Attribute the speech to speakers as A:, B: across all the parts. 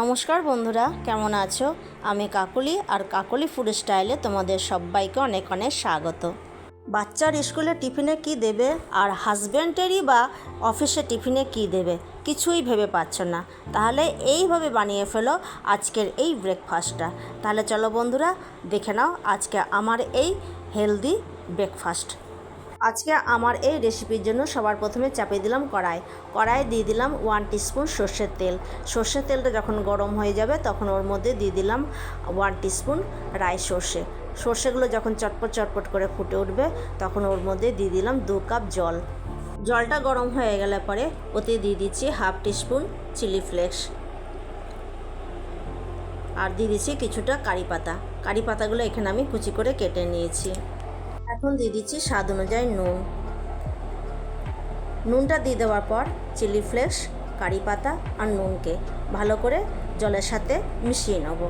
A: নমস্কার বন্ধুরা, কেমন আছো? আমি কাকলি আর কাকলি ফুড স্টাইলে তোমাদের সবাইকে অনেক অনেক স্বাগত। বাচ্চার স্কুলে টিফিনে কি দেবে আর হাজব্যান্ডেরই বা অফিসে টিফিনে কি দেবে কিছুই ভেবে পাচ্ছ না। তাহলে এইভাবে বানিয়ে ফেলো আজকের এই ব্রেকফাস্টটা। তাহলে চলো বন্ধুরা, দেখে নাও আজকে আমার এই হেলদি ব্রেকফাস্ট। আজকে আমার এই রেসিপির জন্য সবার প্রথমে চাপিয়ে দিলাম কড়াই। কড়াই দিয়ে দিলাম ওয়ান টিস্পুন সর্ষের তেল। সর্ষের তেলটা যখন গরম হয়ে যাবে, তখন ওর মধ্যে দিয়ে দিলাম ওয়ান টিস্পুন রাই সর্ষে। সর্ষেগুলো যখন চটপট চটপট করে ফুটে উঠবে, তখন ওর মধ্যে দিয়ে দিলাম দু কাপ জল। জলটা গরম হয়ে গেলে পরে ওতে দিয়ে দিচ্ছি হাফ টিস্পুন চিলি ফ্লেক্স আর দিয়ে দিচ্ছি কিছুটা কারি পাতা। কারি পাতাগুলো এখানে আমি কুচি করে কেটে নিয়েছি। এখন দিয়ে দিচ্ছি স্বাদ অনুযায়ী নুন। নুনটা দিয়ে দেওয়ার পর চিলি ফ্লেক্স, কারি পাতা আর নুনকে ভালো করে জলের সাথে মিশিয়ে নেব।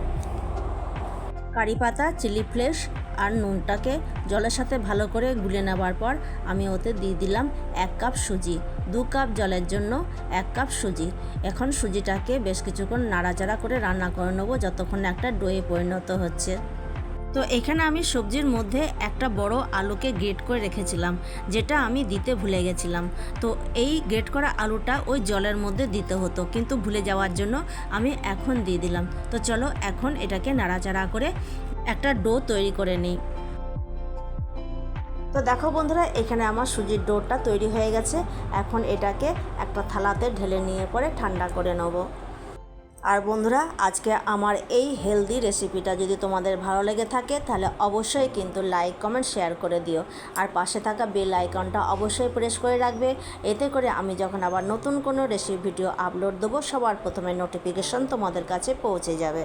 A: কারি পাতা, চিলি ফ্লেক্স আর নুনটাকে জলের সাথে ভালো করে গুলে নেওয়ার পর আমি ওতে দিয়ে দিলাম এক কাপ সুজি। দু কাপ জলের জন্য এক কাপ সুজি। এখন সুজিটাকে বেশ কিছুক্ষণ নাড়াচাড়া করে রান্না করে নেব, যতক্ষণ একটা ডোয়ে পরিণত হচ্ছে। তো এখানে আমি সবজির মধ্যে একটা বড় আলুকে গ্রেট করে রেখেছিলাম, যেটা আমি দিতে ভুলে গেছিলাম। তো এই গ্রেট করা আলুটা ওই জলের মধ্যে দিতে হতো, কিন্তু ভুলে যাওয়ার জন্য আমি এখন দিয়ে দিলাম। তো চলো এখন এটাকে নাড়াচাড়া করে একটা ডো তৈরি করে নিই। তো দেখো বন্ধুরা, এখানে আমার সুজির ডোরটা তৈরি হয়ে গেছে। এখন এটাকে একটা থালাতে ঢেলে নিয়ে পরে ঠান্ডা করে নেব। আর বন্ধুরা, আজকে আমার এই হেলদি রেসিপিটা যদি তোমাদের ভালো লেগে থাকে, তাহলে অবশ্যই কিন্তু লাইক কমেন্ট শেয়ার করে দিও। আর পাশে থাকা বেল আইকনটা অবশ্যই প্রেস করে রাখবে। এতে করে আমি যখন আবার নতুন কোনো রেসিপি ভিডিও আপলোড দেবো, সবার প্রথমে নোটিফিকেশন তোমাদের কাছে পৌঁছে যাবে।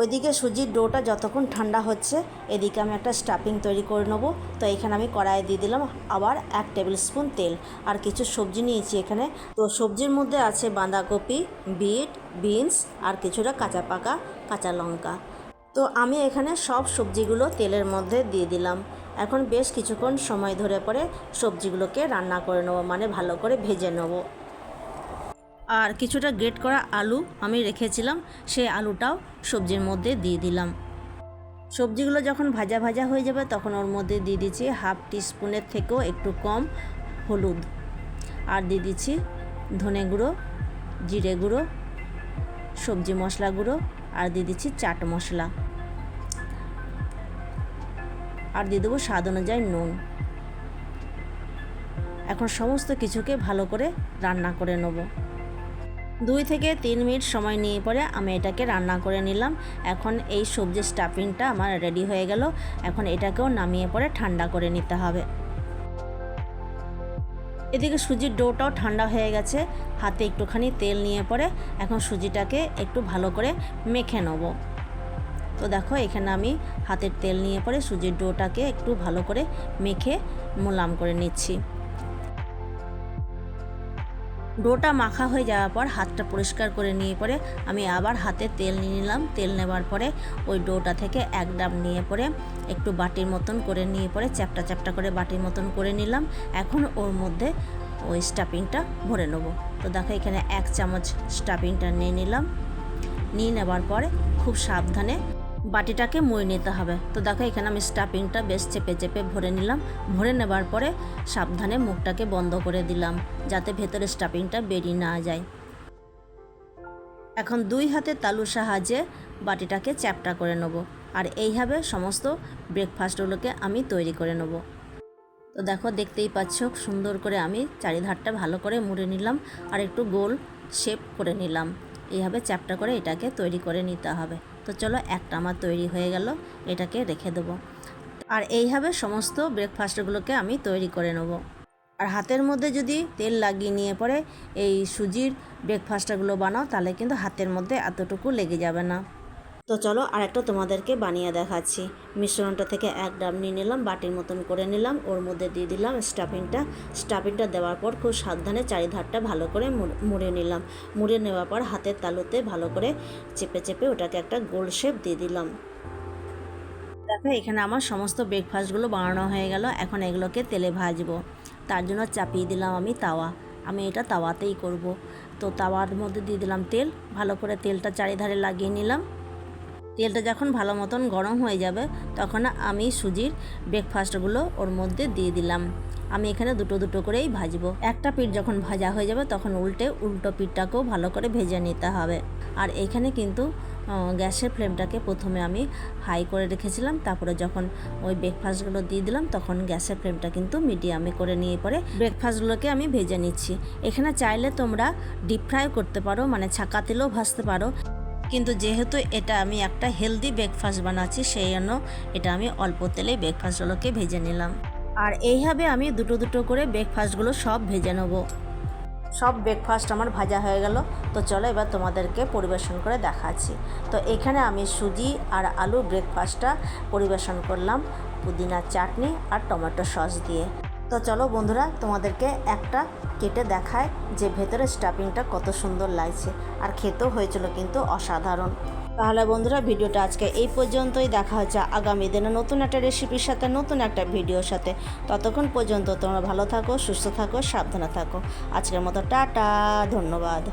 A: ওইদিকে সুজির ডোটা যতক্ষণ ঠান্ডা হচ্ছে, এদিকে আমি একটা স্টাফিং তৈরি করে নেব। তো এখানে আমি কড়াইয়ে দিয়ে দিলাম আবার এক টেবিল স্পুন তেল আর কিছু সবজি নিয়েছি এখানে। তো সবজির মধ্যে আছে বাঁধাকপি, বিট, বিনস আর কিছুটা কাঁচা পাকা, কাঁচা লঙ্কা। তো আমি এখানে সব সবজিগুলো তেলের মধ্যে দিয়ে দিলাম। এখন বেশ কিছুক্ষণ সময় ধরে পরে সবজিগুলোকে রান্না করে নেব মানে ভালো করে ভেজে নেব। আর কিছুটা গ্রেট করা আলু আমি রেখেছিলাম, সেই আলুটাও সবজির মধ্যে দিয়ে দিলাম। সবজিগুলো যখন ভাজা ভাজা হয়ে যাবে, তখন ওর মধ্যে দিয়ে দিচ্ছি হাফ টিস্পুনের থেকেও একটু কম হলুদ। আর দিয়ে দিচ্ছি ধনে গুঁড়ো, জিরে গুঁড়ো, সবজি মশলা গুঁড়ো, আর দিয়ে দিচ্ছি চাট মশলা। আর দিয়ে দেবো স্বাদ অনুযায়ী নুন। এখন সমস্ত কিছুকে ভালো করে রান্না করে নেব। দুই থেকে তিন মিনিট সময় নিয়ে পরে আমি এটাকে রান্না করে নিলাম। এখন এই সবজির স্টাফিংটা আমার রেডি হয়ে গেল। এখন এটাকেও নামিয়ে পরে ঠান্ডা করে নিতে হবে। এদিকে সুজির ডোটাও ঠান্ডা হয়ে গেছে। হাতে একটুখানি তেল নিয়ে পরে এখন সুজিটাকে একটু ভালো করে মেখে নেব। তো দেখো, এখানে আমি হাতের তেল নিয়ে পরে সুজির ডোটাকে একটু ভালো করে মেখে মোলাম করে নিচ্ছি। ডোটা মাখা হয়ে যাওয়ার পর হাতটা পরিষ্কার করে নিয়ে পরে আমি আবার হাতে তেল নিয়ে নিলাম। তেল নেওয়ার পরে ওই ডোটা থেকে এক ডাব নিয়ে পরে একটু বাটির মতন করে নিয়ে পরে চ্যাপটা চ্যাপটা করে বাটির মতন করে নিলাম। এখন ওর মধ্যে ওই স্টাফিংটা ভরে নেব। তো দেখো এখানে এক চামচ স্টাফিংটা নিয়ে নিলাম। নিয়ে নেবার পরে খুব সাবধানে বাটিটাকে মুড়ে নিতে হবে। তো দেখো, এখানে আমি স্টাফিংটা বেশ চেপে চেপে ভরে নিলাম। ভরে নেবার পরে সাবধানে মুখটাকে বন্ধ করে দিলাম, যাতে ভেতরে স্টাফিংটা বেরিয়ে না যায়। এখন দুই হাতে তালুর সাহায্যে বাটিটাকে চ্যাপটা করে নেব। আর এইভাবে সমস্ত ব্রেকফাস্টগুলোকে আমি তৈরি করে নেব। তো দেখো, দেখতেই পাচ্ছ, সুন্দর করে আমি চারিধারটা ভালো করে মুড়ে নিলাম। আর একটু গোল শেপ করে নিলাম। এইভাবে চ্যাপটা করে এটাকে তৈরি করে নিতে হবে। তো চলো একটা আমার তৈরি হয়ে গেল, এটাকে রেখে দেবো। আর এইভাবে সমস্ত ব্রেকফাস্টগুলোকে আমি তৈরি করে নেব। আর হাতের মধ্যে যদি তেল লাগিয়ে নিয়ে পরে এই সুজির ব্রেকফাস্টগুলো বানাও, তাহলে কিন্তু হাতের মধ্যে এতটুকু লেগে যাবে না। তো চলো আরেকটা তোমাদেরকে বানিয়ে দেখাচ্ছি। মিশ্রণটা থেকে এক ডাব নিয়ে নিলাম, বাটির মতন করে নিলাম, ওর মধ্যে দিয়ে দিলাম স্টাফিংটা। স্টাফিংটা দেওয়ার পর খুব সাবধানে চারিধারটা ভালো করে মুড়ে নিলাম। মুড়ে নেওয়ার পর হাতের তালুতে ভালো করে চেপে চেপে ওটাকে একটা গোল শেপ দিয়ে দিলাম। দেখো, এখানে আমার সমস্ত ব্রেকফাস্টগুলো বানানো হয়ে গেল। এখন এগুলোকে তেলে ভাজবো। তার জন্য চাপিয়ে দিলাম আমি তাওয়া। আমি এটা তাওয়াতেই করব। তো তাওয়ার মধ্যে দিয়ে দিলাম তেল। ভালো করে তেলটা চারিধারে লাগিয়ে নিলাম। তেলটা যখন ভালো মতন গরম হয়ে যাবে, তখন আমি সুজির ব্রেকফাস্টগুলো ওর মধ্যে দিয়ে দিলাম। আমি এখানে দুটো দুটো করেই ভাজবো। একটা পিঠ যখন ভাজা হয়ে যাবে, তখন উল্টে উল্টো পিঠটাকেও ভালো করে ভেজে নিতে হবে। আর এখানে কিন্তু গ্যাসের ফ্লেমটাকে প্রথমে আমি হাই করে রেখেছিলাম। তারপরে যখন ওই ব্রেকফাস্টগুলো দিয়ে দিলাম, তখন গ্যাসের ফ্লেমটা কিন্তু মিডিয়ামে করে নিয়ে পরে ব্রেকফাস্টগুলোকে আমি ভেজে নিচ্ছি। এখানে চাইলে তোমরা ডিপ ফ্রাই করতে পারো মানে ছাকা তেলেও ভাজতে পারো। কিন্তু যেহেতু এটা আমি একটা হেলদি ব্রেকফাস্ট বানাচ্ছি, সেই জন্য এটা আমি অল্প তেলেই ব্রেকফাস্টগুলোকে ভেজে নিলাম। আর এইভাবে আমি দুটো দুটো করে ব্রেকফাস্টগুলো সব ভেজে নেব। সব ব্রেকফাস্ট আমার ভাজা হয়ে গেল। তো চলো এবার তোমাদেরকে পরিবেশন করে দেখাচ্ছি। তো এখানে আমি সুজি আর আলু ব্রেকফাস্টটা পরিবেশন করলাম পুদিনার চাটনি আর টমেটো সস দিয়ে। তো চলো বন্ধুরা, তোমাদেরকে একটা কেটে দেখায় যে ভেতরে স্টাফিংটা কত সুন্দর লাগছে। আর খেতেও হয়েছিল কিন্তু অসাধারণ। তাহলে বন্ধুরা, ভিডিওটা আজকে এই পর্যন্তই। দেখা হচ্ছে আগামী দিনে নতুন একটা রেসিপির সাথে, নতুন একটা ভিডিওর সাথে। ততক্ষণ পর্যন্ত তোমরা ভালো থাকো, সুস্থ থাকো, সাবধানে থাকো। আজকের মতো টাটা, ধন্যবাদ।